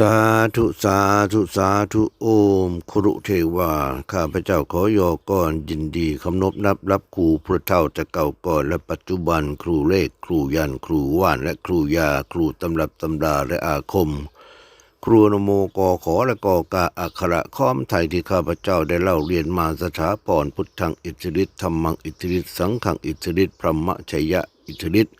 สาธุสาธุสาธุโอมครุเทวา ข้าพเจ้าขอยอก่อนยินดีคำนบนับรับครูพระเท่าแต่เก่าก่อนและปัจจุบันครูเลขครูยันครูว่านและครูยาครูตำรับตำดาและอาคม ครูนโมกอขอและกอกาอักขระค้อมไทยที่ข้าพเจ้าได้เล่าเรียนมาสถาพรพุทธังอิทธิฤทธิธรรมังอิทธิฤทธิสังขังอิทธิฤทธิพรหมชัยยะอิทธิฤทธิ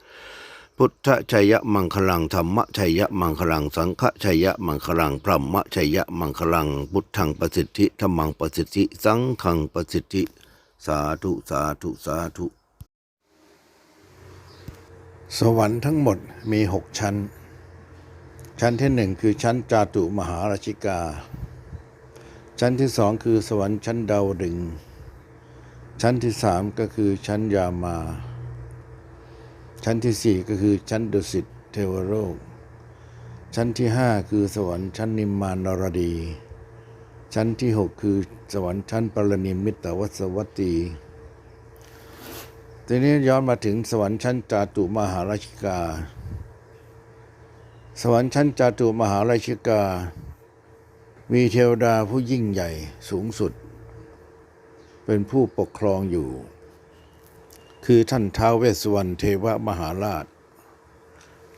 พุทธชัยยะมังคลังธรรมชัยยะมังคลัง สังฆชัยยะมังคลังพระมชัยยะมังคลัง พุทธังประสิทธิธรรมังประสิทธิ สังฆังประสิทธิ สาธุสาธุสาธุ สวรรค์ทั้งหมดมีหกชั้น ชั้นที่หนึ่งคือชั้นจาตุมหาราชิกา ชั้นที่สองคือสวรรค์ชั้นดาวดึง ชั้นที่สามก็คือชั้นยามา ชั้นที่สี่ก็คือชั้นดุสิตเทวโลก ชั้นที่ห้าคือสวรรค์ชั้นนิมมานรดี ชั้นที่หกคือสวรรค์ชั้นปรนิมิตวัสวัตตีทีนี้ย้อนมาถึงสวรรค์ชั้นจาตุมหาราชิกา สวรรค์ชั้นจาตุมหาราชิกา มีเทวดาผู้ยิ่งใหญ่สูงสุด เป็นผู้ปกครองอยู่ คือท่านท้าวเวสสวรรณเทวมหาราช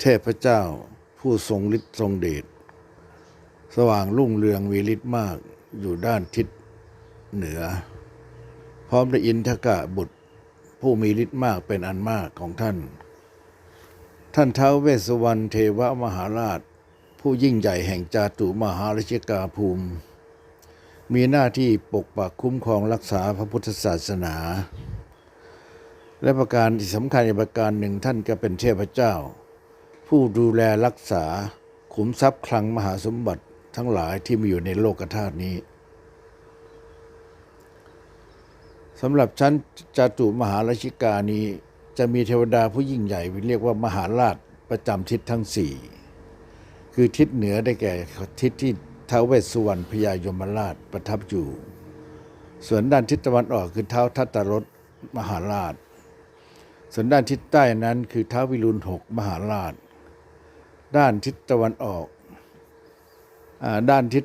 เทพเจ้าผู้ทรงฤทธิ์ทรงเดชสว่างรุ่งเรืองวีฤทธิ์มากอยู่ด้านทิศเหนือ พร้อมด้วยอินทกะบุตรผู้มีฤทธิ์มากเป็นอันมากของท่าน ท่านท้าวเวสสวรรณเทวมหาราช ผู้ยิ่งใหญ่แห่งจาตุมหาราชกาภูมิ มีหน้าที่ปกปักคุ้มครองรักษาพระพุทธศาสนา และประการที่สำคัญอีกประการหนึ่งท่านก็เป็นเทพเจ้า ผู้ดูแลรักษาขุมทรัพย์คลังมหาสมบัติทั้งหลายที่มีอยู่ในโลกธาตุนี้สำหรับชั้นจตุมหาราชิกานี้จะมีเทวดาผู้ยิ่งใหญ่เรียกว่ามหาราชประจำทิศทั้งสี่คือทิศเหนือได้แก่ทิศที่ท้าวเวสสุวรรณพญายมราชประทับอยู่ ส่วนด้านทิศตะวันออกคือเท้าทัตตรสมหาราช ส่วนด้านทิศใต้นั้นคือท้าววิรุณหกมหาราช ด้านทิศตะวันออกอาด้านทิศ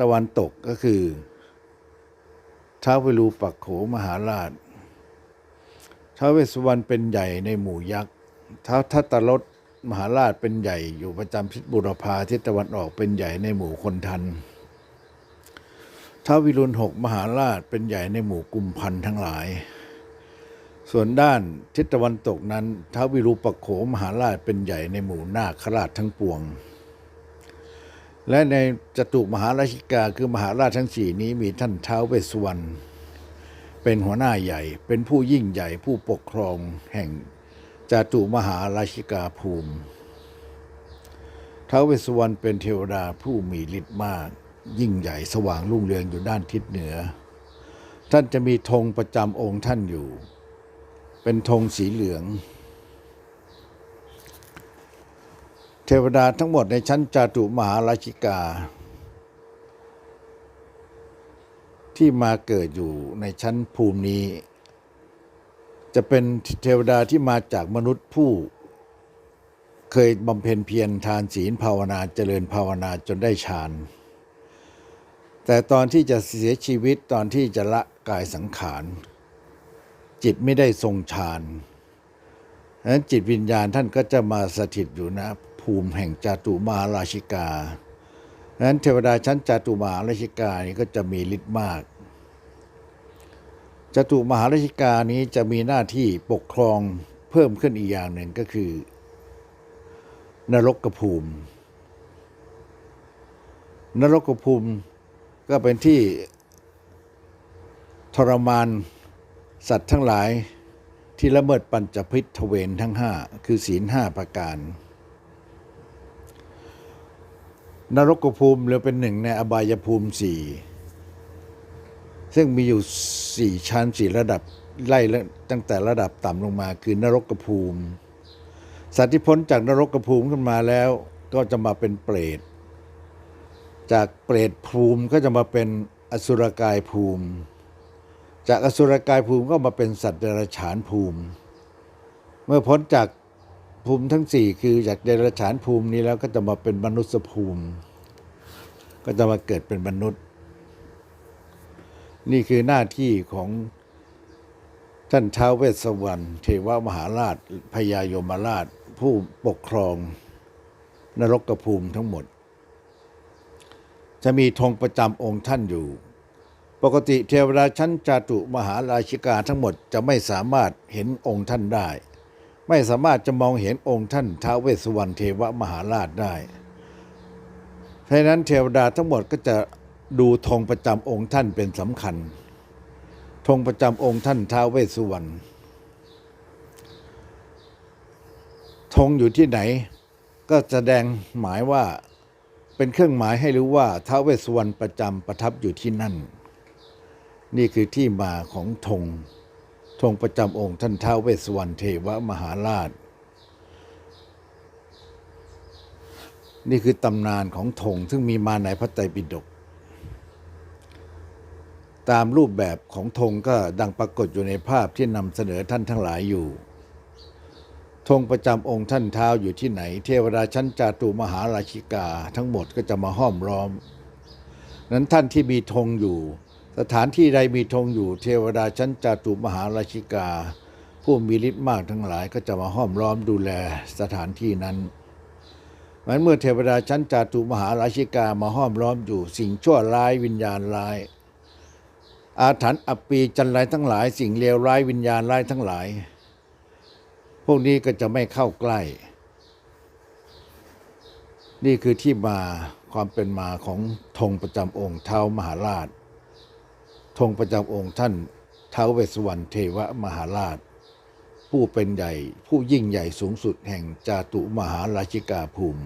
ตะวันตกก็คือท้าววิรูปักโขมหาราชท้าวเวสวรรณเป็นใหญ่ในหมู่ยักษ์ท้าวทัตตรสมหาราชเป็นใหญ่อยู่ประจำทิศบุรพาทิศตะวันออกเป็นใหญ่ในหมู่คนทันท้าววิรุณหกมหาราชเป็นใหญ่ในหมู่กุมพันธ์ทั้งหลาย ส่วนด้านทิศตะวันตกนั้นท้าววิรูปโขมหาราชเป็นใหญ่ในหมู่นาคราชทั้งปวง และในจตุมหาราชิกาคือมหาราชทั้งสี่นี้มีท่านท้าวเวสสุวรรณเป็นหัวหน้าใหญ่ เป็นผู้ยิ่งใหญ่ผู้ปกครองแห่งจตุมหาราชิกาภูมิท้าวเวสสุวรรณเป็นเทวดาผู้มีฤทธิ์มาก ยิ่งใหญ่สว่างรุ่งเรืองอยู่ด้านทิศเหนือ ท่านจะมีธงประจำองค์ท่านอยู่ เป็นธงสีเหลือง เทวดาทั้งหมดในชั้นจาตุมหาราชิกา ที่มาเกิดอยู่ในชั้นภูมินี้ จะเป็นเทวดาที่มาจากมนุษย์ผู้เคยบำเพ็ญเพียรทานศีลภาวนาเจริญภาวนาจนได้ฌาน แต่ตอนที่จะเสียชีวิตตอนที่จะละกายสังขาร จิตไม่ได้ทรงฌานดังนั้นจิตวิญญาณท่านก็จะมาสถิตอยู่นะ ภูมิแห่งจตุมาราชิกาดังนั้นเทวดาชั้นจตุมาราชิกานี้ก็จะมีฤทธิ์มากจตุมหาราชิกานี้จะมีหน้าที่ปกครองเพิ่มขึ้นอีกอย่างหนึ่งก็คือ นรกภูมิ นรกภูมิก็เป็นที่ทรมาน สัตว์ทั้งหลายที่ละเมิดปัญจพิษทเวนทั้งห้าคือศีลห้าประการ นรกภูมิเหลือเป็นหนึ่งในอบายภูมิสี่ซึ่งมีอยู่สี่ชั้นสี่ระดับไล่ตั้งแต่ระดับต่ำลงมาคือนรกภูมิ สัตว์ที่พ้นจากนรกภูมิขึ้นมาแล้ว ก็จะมาเป็นเปรต จากเปรตภูมิก็จะมาเป็นอสุรกายภูมิ จากอสุรกายภูมิก็มาเป็นสัตว์เดรัจฉานภูมิ เมื่อพ้นจากภูมิทั้งสี่คือจากเดรัจฉานภูมินี้แล้วก็จะมาเป็นมนุษยภูมิ ก็จะมาเกิดเป็นมนุษย์ นี่คือหน้าที่ของท่านท้าวเวสสวรรณเทวมหาราชพญายมราช ผู้ปกครองนรกภูมิทั้งหมด จะมีธงประจำองค์ท่านอยู่ ปกติเทวดาชั้นจาตุมหาราชิกาทั้งหมดจะไม่สามารถเห็นองค์ท่านได้ ไม่สามารถจะมองเห็นองค์ท่านท้าวเวสสุวรรณเทวมหาราชได้เพราะฉะนั้นเทวดาทั้งหมดก็จะดูธงประจำองค์ท่านเป็นสำคัญธงประจำองค์ท่านท้าวเวสสุวรรณธงอยู่ที่ไหน ก็แสดงหมายว่าเป็นเครื่องหมายให้รู้ว่าท้าวเวสสุวรรณประจำประทับอยู่ที่นั่น นี่คือที่มาของธงธงประจำองค์ท่านท้าวเวสสวรรณเทวมหาราช นี่คือตำนานของธงซึ่งมีมาในพระไตรปิฎกตามรูปแบบของธงก็ดังปรากฏอยู่ในภาพที่นำเสนอท่านทั้งหลายอยู่ธงประจำองค์ท่านเท้าอยู่ที่ไหน เทวดาชั้นจาตุมหาราชิกา ทั้งหมดก็จะมาห้อมล้อม นั้นท่านที่มีธงอยู่ สถานที่ใดมีธงอยู่เทวดาชั้นจาตุมหาราชิกา ผู้มีฤทธิ์มากทั้งหลายก็จะมาห้อมล้อมดูแลสถานที่นั้นเหมือนเมื่อเทวดาชั้นจาตุมหาราชิกามาห้อมล้อมอยู่สิ่งชั่วร้ายวิญญาณร้าย อาถรรพ์อปีจันไรทั้งหลาย สิ่งเลวร้ายวิญญาณร้ายทั้งหลาย พวกนี้ก็จะไม่เข้าใกล้ นี่คือที่มาความเป็นมาของธงประจำองค์เท้ามหาราช ธงประจำองค์ท่านท้าวเวสสวรรณเทวมหาราช ผู้เป็นใหญ่ผู้ยิ่งใหญ่สูงสุดแห่งจาตุมหาราชิกาภูมิ